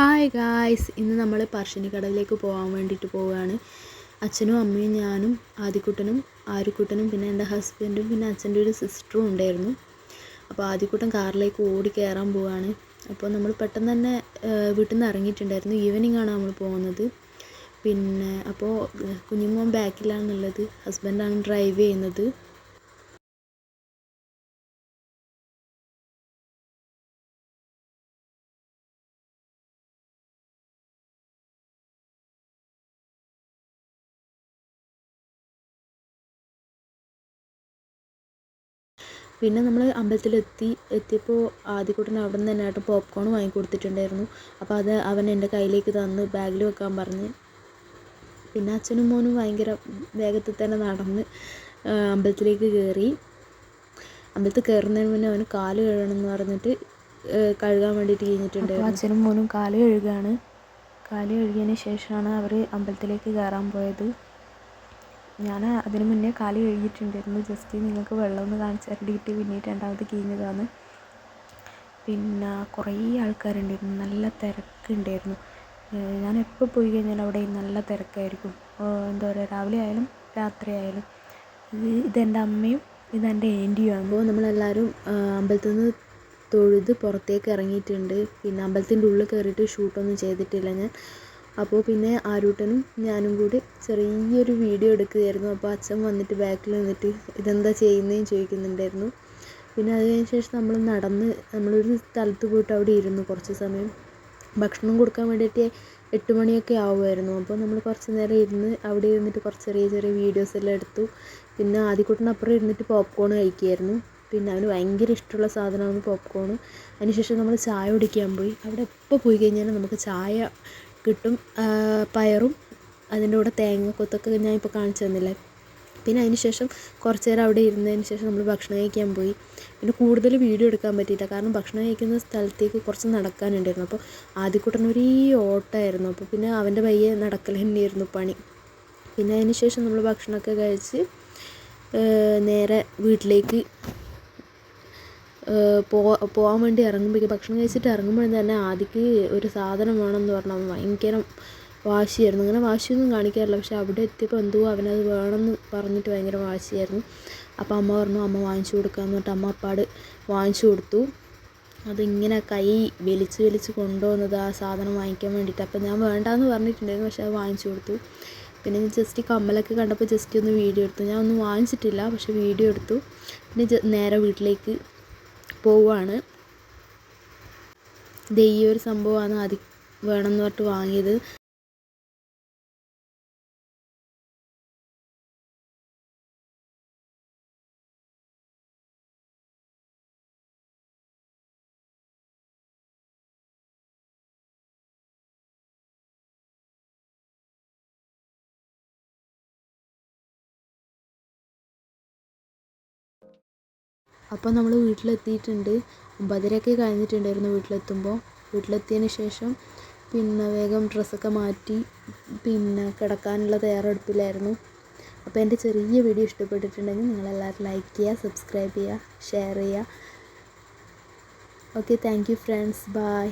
Hi guys ഇന്ന് നമ്മൾ കടയിലേക്ക് പോകാൻ വേണ്ടിയിട്ട് പോവുകയാണ്. അച്ഛനും അമ്മയും ഞാനും ആദിക്കുട്ടനും ആരുക്കുട്ടനും പിന്നെ എന്റെ ഹസ്ബൻഡും പിന്നെ അച്ഛന്റെ ഒരു സിസ്റ്ററും ഉണ്ടായിരുന്നു. അപ്പോൾ ആദിക്കുട്ടൻ കാറിലേക്ക് ഓടി കയറാൻ പോവുകയാണ് അപ്പോൾ നമ്മൾ പെട്ടെന്ന് തന്നെ വീട്ടിൽ നിന്ന് ഇറങ്ങിയിട്ടുണ്ടായിരുന്നു. ഈവനിങ് ആണ് നമ്മൾ പോകുന്നത്. പിന്നെ അപ്പോൾ കുഞ്ഞുമോൻ ബാക്കിലാണുള്ളത് ഹസ്ബൻഡാണ് ഡ്രൈവ് ചെയ്യുന്നത്. പിന്നെ നമ്മൾ അമ്പലത്തിലെത്തി എത്തിയപ്പോൾ ആദ്യക്കൂട്ടൻ അവിടെ നിന്ന് തന്നെ ആയിട്ട് പോപ്കോൺ വാങ്ങി കൊടുത്തിട്ടുണ്ടായിരുന്നു. അപ്പോൾ അത് അവൻ എന്റെ കയ്യിലേക്ക് തന്ന് ബാഗിൽ വെക്കാൻ പറഞ്ഞ്. പിന്നെ അച്ഛനും മോനും ഭയങ്കര വേഗത്തിൽ തന്നെ നടന്ന് അമ്പലത്തിലേക്ക് കയറി അമ്പലത്തിൽ കയറുന്നതിന് മുന്നേ അവന് കാൽ കഴുകണം എന്ന് പറഞ്ഞിട്ട് കഴുകാൻ വേണ്ടിയിട്ട് കഴിഞ്ഞിട്ടുണ്ടായിരുന്നു അച്ഛനും മോനും കാൽ കഴുകുകയാണ് കാൽ കഴുകിയതിന് ശേഷമാണ് അവർ അമ്പലത്തിലേക്ക് കയറാൻ പോയത്. ഞാൻ അതിന് മുന്നേ കാൽ കഴുകിയിട്ടുണ്ടായിരുന്നു. ജസ്റ്റ് നിങ്ങൾക്ക് വെള്ളം ഒന്ന് കാണിച്ച് തരണ്ടിയിട്ട് പിന്നീട് രണ്ടാമത് കീഞ്ഞതാണ് പിന്നെ കുറേ ആൾക്കാരുണ്ടായിരുന്നു. നല്ല തിരക്കുണ്ടായിരുന്നു. ഞാൻ എപ്പോൾ പോയി കഴിഞ്ഞാലും അവിടെ നല്ല തിരക്കായിരിക്കും. എന്താ പറയുക രാവിലെ ആയാലും രാത്രി ആയാലും. ഇത് ഇതെന്റെ അമ്മയും ഇതെന്റെ ആന്റിയും അപ്പോൾ നമ്മളെല്ലാവരും അമ്പലത്തിൽ നിന്ന് തൊഴുത് പുറത്തേക്ക് ഇറങ്ങിയിട്ടുണ്ട്. പിന്നെ അമ്പലത്തിന്റെ ഉള്ളിൽ കയറിയിട്ട് ഷൂട്ടൊന്നും ചെയ്തിട്ടില്ല ഞാൻ. അപ്പോൾ പിന്നെ ആരൂട്ടനും ഞാനും കൂടി ചെറിയൊരു വീഡിയോ എടുക്കുകയായിരുന്നു. അപ്പോൾ അച്ഛൻ വന്നിട്ട് ബാക്കിൽ നിന്നിട്ട് ഇതെന്താ ചെയ്യുന്നതെന്ന് ചോദിക്കുന്നുണ്ടായിരുന്നു. പിന്നെ അത് കഴിഞ്ഞ ശേഷം നമ്മൾ നടന്ന് നമ്മളൊരു സ്ഥലത്ത് പോയിട്ട് അവിടെ ഇരുന്നു കുറച്ച് സമയം. ഭക്ഷണം കൊടുക്കാൻ വേണ്ടിയിട്ട് എട്ട് മണിയൊക്കെ ആവുമായിരുന്നു. അപ്പോൾ നമ്മൾ കുറച്ച് നേരം ഇരുന്ന് അവിടെ ഇരുന്നിട്ട് കുറച്ച് ചെറിയ ചെറിയ വീഡിയോസ് എല്ലാം എടുത്തു. പിന്നെ ആദ്യക്കൂട്ടിനപ്പുറം ഇരുന്നിട്ട് പോപ്കോൺ കഴിക്കുമായിരുന്നു പിന്നെ അവന് ഭയങ്കര ഇഷ്ടമുള്ള സാധനമാണ് പോപ്കോൺ അതിനുശേഷം നമ്മൾ ചായ കുടിക്കാൻ പോയി. അവിടെ എപ്പോൾ പോയി കഴിഞ്ഞാലും നമുക്ക് ചായ കിട്ടും പയറും അതിന്റെ കൂടെ തേങ്ങ കൊത്തൊക്കെ ഞാൻ ഇപ്പോൾ കാണിച്ചു തന്നില്ലേ. പിന്നെ അതിന് ശേഷം കുറച്ച് നേരം അവിടെ ഇരുന്നതിന് ശേഷം നമ്മൾ ഭക്ഷണം കഴിക്കാൻ പോയി. പിന്നെ കൂടുതൽ വീഡിയോ എടുക്കാൻ പറ്റിയില്ല കാരണം ഭക്ഷണം കഴിക്കുന്ന സ്ഥലത്തേക്ക് കുറച്ച് നടക്കാനുണ്ടായിരുന്നു. അപ്പോൾ ആദ്യക്കൂട്ടൻ ഒരു ഓട്ടമായിരുന്നു. അപ്പോൾ പിന്നെ അവന്റെ പയ്യെ നടക്കൽ തന്നെയായിരുന്നു പണി. പിന്നെ അതിന് ശേഷം നമ്മൾ ഭക്ഷണമൊക്കെ കഴിച്ച് നേരെ വീട്ടിലേക്ക് പോകാൻ വേണ്ടി ഇറങ്ങുമ്പോഴേക്കും ഭക്ഷണം കഴിച്ചിട്ട് ഇറങ്ങുമ്പോഴും തന്നെ ആദിക്ക് ഒരു സാധനം വേണമെന്ന് പറഞ്ഞാൽ ഭയങ്കര വാശിയായിരുന്നു. അങ്ങനെ വാശിയൊന്നും കാണിക്കാറില്ല. പക്ഷെ അവിടെ എത്തിയപ്പോൾ എന്തോ അവനത് വേണമെന്ന് പറഞ്ഞിട്ട് ഭയങ്കര വാശിയായിരുന്നു. അപ്പോൾ അമ്മ പറഞ്ഞു അമ്മ വാങ്ങിച്ചു കൊടുക്കാമെന്ന് പറഞ്ഞിട്ട് അമ്മ അപ്പാട് വാങ്ങിച്ചു കൊടുത്തു. അതിങ്ങനെ കൈ വലിച്ച് വലിച്ച് കൊണ്ടുവന്നത് ആ സാധനം വാങ്ങിക്കാൻ വേണ്ടിയിട്ട്. അപ്പോൾ ഞാൻ വേണ്ടാന്ന് പറഞ്ഞിട്ടുണ്ടായിരുന്നു പക്ഷെ അത് വാങ്ങിച്ചു കൊടുത്തു. പിന്നെ ജസ്റ്റ് കമ്മലൊക്കെ കണ്ടപ്പോൾ ജസ്റ്റ് ഒന്ന് വീഡിയോ എടുത്തു. ഞാൻ ഒന്നും വാങ്ങിച്ചിട്ടില്ല പക്ഷെ വീഡിയോ എടുത്തു. പിന്നെ നേരെ വീട്ടിലേക്ക് പോവുകയാണ് ദേ ഈ ഒരു സംഭവമാണ് ആദ്യം വേണമെന്ന് പറഞ്ഞിട്ട് വാങ്ങിയത്. അപ്പോൾ നമ്മൾ വീട്ടിലെത്തിയിട്ടുണ്ട്. ഒമ്പതരയൊക്കെ കഴിഞ്ഞിട്ടുണ്ടായിരുന്നു വീട്ടിലെത്തുമ്പോൾ. വീട്ടിലെത്തിയതിന് ശേഷം പിന്നെ വേഗം ഡ്രസ്സൊക്കെ മാറ്റി പിന്നെ കിടക്കാനുള്ള തയ്യാറെടുപ്പിലായിരുന്നു. അപ്പോൾ എന്റെ ചെറിയ വീഡിയോ ഇഷ്ടപ്പെട്ടിട്ടുണ്ടെങ്കിൽ നിങ്ങളെല്ലാവരും ലൈക്ക് ചെയ്യുക സബ്സ്ക്രൈബ് ചെയ്യുക ഷെയർ ചെയ്യുക. Okay thank you friends bye